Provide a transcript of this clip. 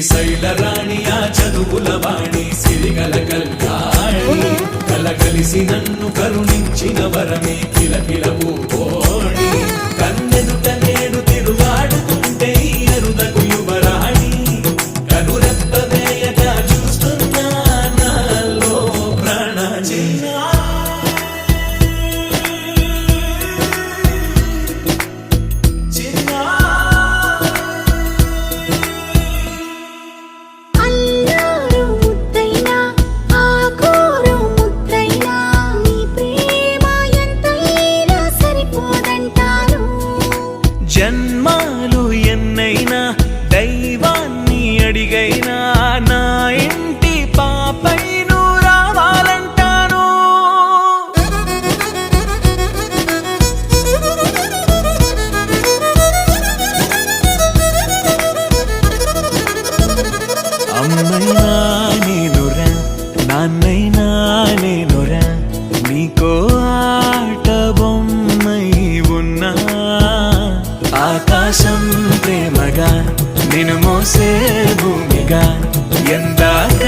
శ్రీశైల రాణి ఆ చదువుల వాణి సిరిగల కల్యాణి కలగలిసి నన్ను కరుణించిన వరమే కిలకిల అమ్మైనా నేనురా నాన్నైనా నేనురా నీకో ఆట బొమ్మై ఉన్నా. ఆకాశం ప్రేమగా నిన్ను మోసే భూమిగా ఎందాక